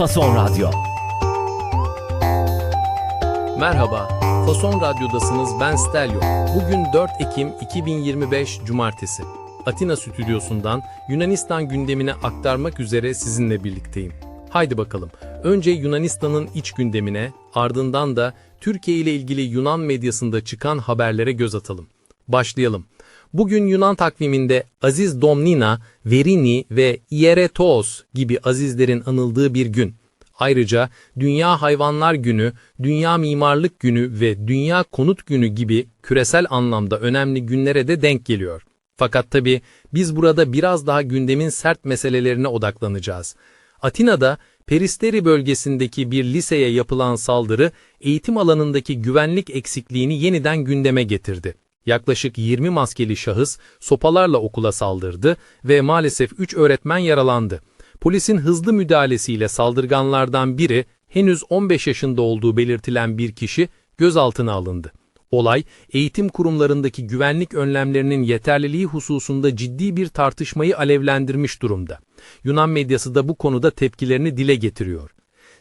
Fason Radyo. Merhaba, Fason Radyo'dasınız ben Stelio. Bugün 4 Ekim 2025 Cumartesi. Atina stüdyosundan Yunanistan gündemine aktarmak üzere sizinle birlikteyim. Haydi bakalım. Önce Yunanistan'ın iç gündemine, ardından da Türkiye ile ilgili Yunan medyasında çıkan haberlere göz atalım. Başlayalım. Bugün Yunan takviminde Aziz Domnina, Verini ve Ieretos gibi azizlerin anıldığı bir gün. Ayrıca Dünya Hayvanlar Günü, Dünya Mimarlık Günü ve Dünya Konut Günü gibi küresel anlamda önemli günlere de denk geliyor. Fakat tabii biz burada biraz daha gündemin sert meselelerine odaklanacağız. Atina'da Peristeri bölgesindeki bir liseye yapılan saldırı eğitim alanındaki güvenlik eksikliğini yeniden gündeme getirdi. Yaklaşık 20 maskeli şahıs sopalarla okula saldırdı ve maalesef 3 öğretmen yaralandı. Polisin hızlı müdahalesiyle saldırganlardan biri henüz 15 yaşında olduğu belirtilen bir kişi gözaltına alındı. Olay, eğitim kurumlarındaki güvenlik önlemlerinin yeterliliği hususunda ciddi bir tartışmayı alevlendirmiş durumda. Yunan medyası da bu konuda tepkilerini dile getiriyor.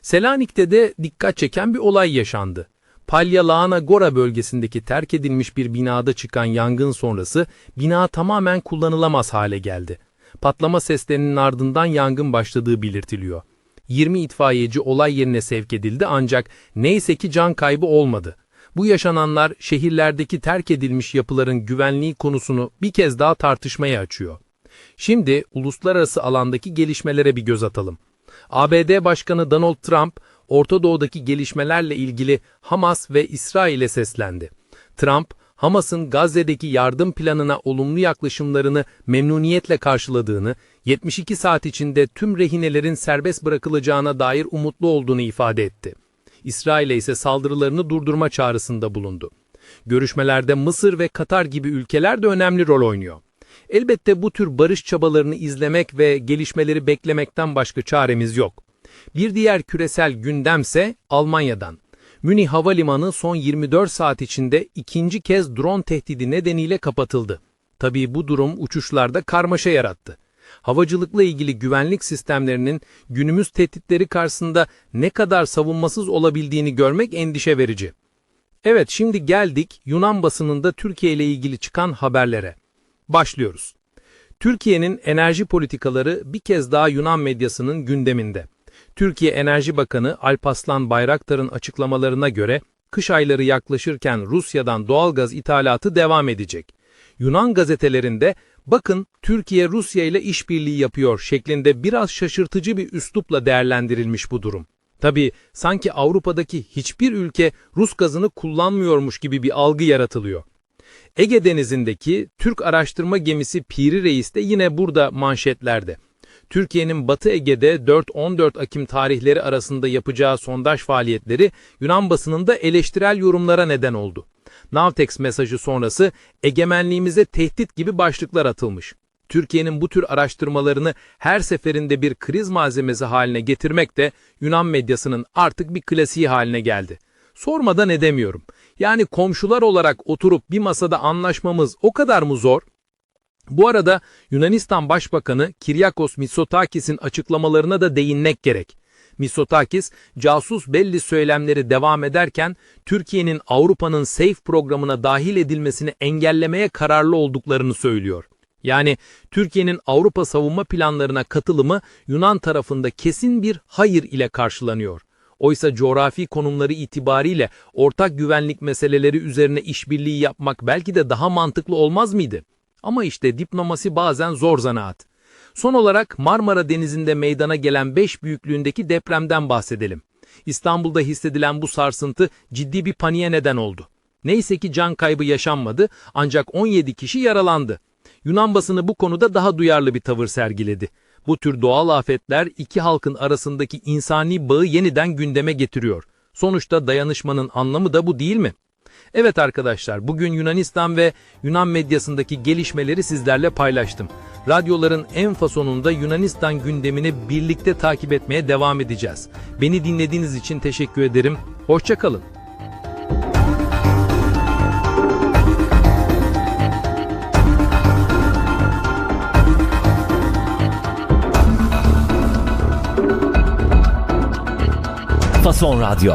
Selanik'te de dikkat çeken bir olay yaşandı. Palyalağana Gora bölgesindeki terk edilmiş bir binada çıkan yangın sonrası bina tamamen kullanılamaz hale geldi. Patlama seslerinin ardından yangın başladığı belirtiliyor. 20 itfaiyeci olay yerine sevk edildi ancak neyse ki can kaybı olmadı. Bu yaşananlar şehirlerdeki terk edilmiş yapıların güvenliği konusunu bir kez daha tartışmaya açıyor. Şimdi uluslararası alandaki gelişmelere bir göz atalım. ABD Başkanı Donald Trump, Orta Doğu'daki gelişmelerle ilgili Hamas ve İsrail'e seslendi. Trump, Hamas'ın Gazze'deki yardım planına olumlu yaklaşımlarını memnuniyetle karşıladığını, 72 saat içinde tüm rehinelerin serbest bırakılacağına dair umutlu olduğunu ifade etti. İsrail'e ise saldırılarını durdurma çağrısında bulundu. Görüşmelerde Mısır ve Katar gibi ülkeler de önemli rol oynuyor. Elbette bu tür barış çabalarını izlemek ve gelişmeleri beklemekten başka çaremiz yok. Bir diğer küresel gündemse Almanya'dan. Münih Havalimanı son 24 saat içinde ikinci kez drone tehdidi nedeniyle kapatıldı. Tabii bu durum uçuşlarda karmaşa yarattı. Havacılıkla ilgili güvenlik sistemlerinin günümüz tehditleri karşısında ne kadar savunmasız olabildiğini görmek endişe verici. Evet şimdi geldik Yunan basınında Türkiye ile ilgili çıkan haberlere. Başlıyoruz. Türkiye'nin enerji politikaları bir kez daha Yunan medyasının gündeminde. Türkiye Enerji Bakanı Alpaslan Bayraktar'ın açıklamalarına göre kış ayları yaklaşırken Rusya'dan doğalgaz ithalatı devam edecek. Yunan gazetelerinde bakın Türkiye Rusya ile işbirliği yapıyor şeklinde biraz şaşırtıcı bir üslupla değerlendirilmiş bu durum. Tabi sanki Avrupa'daki hiçbir ülke Rus gazını kullanmıyormuş gibi bir algı yaratılıyor. Ege Denizi'ndeki Türk araştırma gemisi Piri Reis de yine burada manşetlerde. Türkiye'nin Batı Ege'de 4-14 Ekim tarihleri arasında yapacağı sondaj faaliyetleri Yunan basınında eleştirel yorumlara neden oldu. Navtex mesajı sonrası egemenliğimize tehdit gibi başlıklar atılmış. Türkiye'nin bu tür araştırmalarını her seferinde bir kriz malzemesi haline getirmek de Yunan medyasının artık bir klasiği haline geldi. Sormadan edemiyorum. Yani komşular olarak oturup bir masada anlaşmamız o kadar mı zor? Bu arada Yunanistan Başbakanı Kiryakos Mitsotakis'in açıklamalarına da değinmek gerek. Mitsotakis, casus belli söylemleri devam ederken Türkiye'nin Avrupa'nın SAFE programına dahil edilmesini engellemeye kararlı olduklarını söylüyor. Yani Türkiye'nin Avrupa savunma planlarına katılımı Yunan tarafında kesin bir hayır ile karşılanıyor. Oysa coğrafi konumları itibariyle ortak güvenlik meseleleri üzerine işbirliği yapmak belki de daha mantıklı olmaz mıydı? Ama işte diplomasi bazen zor zanaat. Son olarak Marmara Denizi'nde meydana gelen 5 büyüklüğündeki depremden bahsedelim. İstanbul'da hissedilen bu sarsıntı ciddi bir paniğe neden oldu. Neyse ki can kaybı yaşanmadı ancak 17 kişi yaralandı. Yunan basını bu konuda daha duyarlı bir tavır sergiledi. Bu tür doğal afetler iki halkın arasındaki insani bağı yeniden gündeme getiriyor. Sonuçta dayanışmanın anlamı da bu değil mi? Evet arkadaşlar, bugün Yunanistan ve Yunan medyasındaki gelişmeleri sizlerle paylaştım. Radyoların en fasonunda Yunanistan gündemini birlikte takip etmeye devam edeceğiz. Beni dinlediğiniz için teşekkür ederim. Hoşçakalın. Fason Radyo